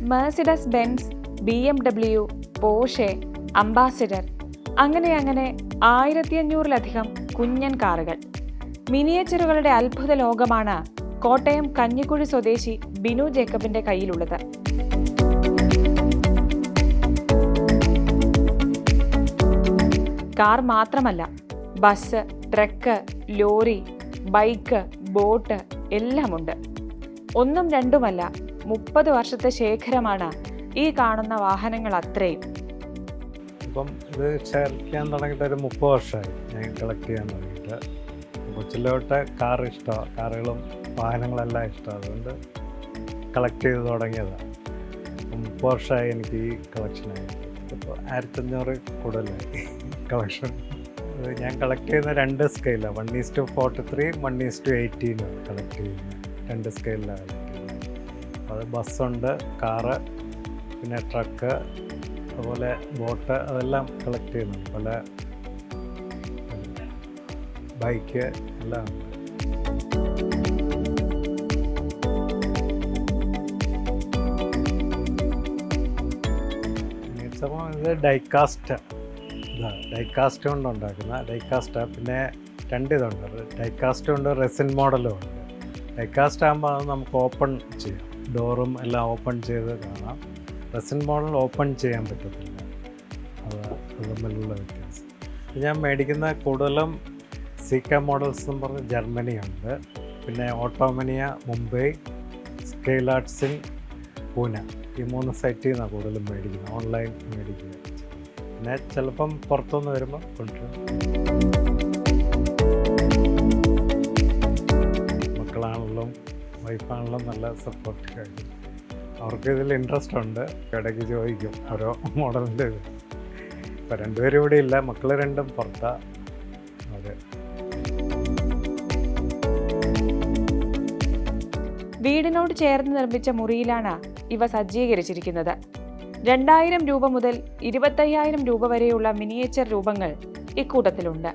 Mercedes Benz B M W Porsche Ambassador അങ്ങനെ അങ്ങനെ ആയിരത്തി അഞ്ഞൂറിലധികം കുഞ്ഞൻ കാറുകൾ. മിനിയേച്ചറുകളുടെ അത്ഭുത ലോകമാണ് കോട്ടയം കഞ്ഞിക്കുഴി സ്വദേശി ബിനു ജേക്കബിന്റെ കയ്യിലുള്ളത്. കാർ മാത്രമല്ല bus truck lorry bike boat എല്ലാമുണ്ട്. ഒന്നും രണ്ടുമല്ല മുപ്പത് വർഷത്തെ ശേഖരമാണ് ഈ കാണുന്ന വാഹനങ്ങൾ അത്രയും. ഇപ്പം ഇത് ശേഖരിക്കാൻ തുടങ്ങിയിട്ട് ഒരു മുപ്പത് വർഷമായി ഞാൻ കളക്ട് ചെയ്യാൻ തുടങ്ങിയിട്ട്. കൊച്ചിലോട്ട് കാർ ഇഷ്ടമാണ് കാറുകളും വാഹനങ്ങളെല്ലാം ഇഷ്ടമാണ് അതുകൊണ്ട് കളക്ട് ചെയ്ത് തുടങ്ങിയതാണ് മുപ്പത് വർഷമായി എനിക്ക് ഈ കളക്ഷനായി ഇപ്പോൾ ആയിരത്തഞ്ഞൂറ് കൂടുതലായി. കളക്ഷൻ ഞാൻ കളക്ട് ചെയ്യുന്ന രണ്ട് സ്കെയിലാണ് one is two forty three one is two eighteen collect ചെയ്യുന്നത്. രണ്ട് സ്കെയിലാണ് അത് ബസ്സുണ്ട് കാറ് പിന്നെ ട്രക്ക് അതുപോലെ ബോട്ട് അതെല്ലാം കളക്ട് ചെയ്യുന്നുണ്ട് പല ബൈക്ക് എല്ലാം. ഇത് ഡൈക്കാസ്റ്റ് ഇതാ ഡൈക്കാസ്റ്റ് കൊണ്ട് ഉണ്ടാക്കുന്ന ഡൈക്കാസ്റ്റ് പിന്നെ രണ്ട് ഇതുണ്ട് ഡൈക്കാസ്റ്റ് ഉണ്ട് റെസിൻ മോഡലും ഉണ്ട്. ഡൈക്കാസ്റ്റ് ആകുമ്പോൾ അത് നമുക്ക് ഓപ്പൺ ചെയ്യാം. ഡോറും എല്ലാം ഓപ്പൺ ചെയ്ത് കാണാം. റെസിൻ മോഡൽ ഓപ്പൺ ചെയ്യാൻ പറ്റത്തില്ല. അത് അത് തമ്മിലുള്ള വ്യത്യാസം. ഞാൻ മേടിക്കുന്ന കൂടുതലും സീക്ക മോഡൽസ് എന്ന് പറഞ്ഞ് ജർമ്മനിയുണ്ട് പിന്നെ ഓട്ടോമനിയ മുംബൈ സ്കെയിൽ ആർട്സിൻ പൂന. ഈ മൂന്ന് സൈറ്റിൽ നിന്നാണ് കൂടുതലും മേടിക്കുന്നത്. ഓൺലൈൻ മേടിക്കുന്നത്. പിന്നെ ചിലപ്പം പുറത്തുനിന്ന് വരുമ്പോൾ കൊണ്ടുവരും. മക്കളാണെങ്കിലും വൈഫാണെങ്കിലും നല്ല സപ്പോർട്ട് കഴിക്കും അവർക്ക് ഇതിൽ ഇൻട്രസ്റ്റ് ഉണ്ട്. ഇടയ്ക്ക് ചോദിക്കും ഓരോ മോഡലിന്റെ ഇത്. ഇപ്പം രണ്ടുപേരും ഇവിടെ ഇല്ല. മക്കൾ രണ്ടും പുറത്താ. അതെ. വീടിനോട് ചേർന്ന് നിർമ്മിച്ച മുറിയിലാണ് ഇവ സജ്ജീകരിച്ചിരിക്കുന്നത്. രണ്ടായിരം രൂപ മുതൽ ഇരുപത്തയ്യായിരം രൂപ വരെയുള്ള മിനിയേച്ചർ രൂപങ്ങൾ ഇക്കൂട്ടത്തിലുണ്ട്.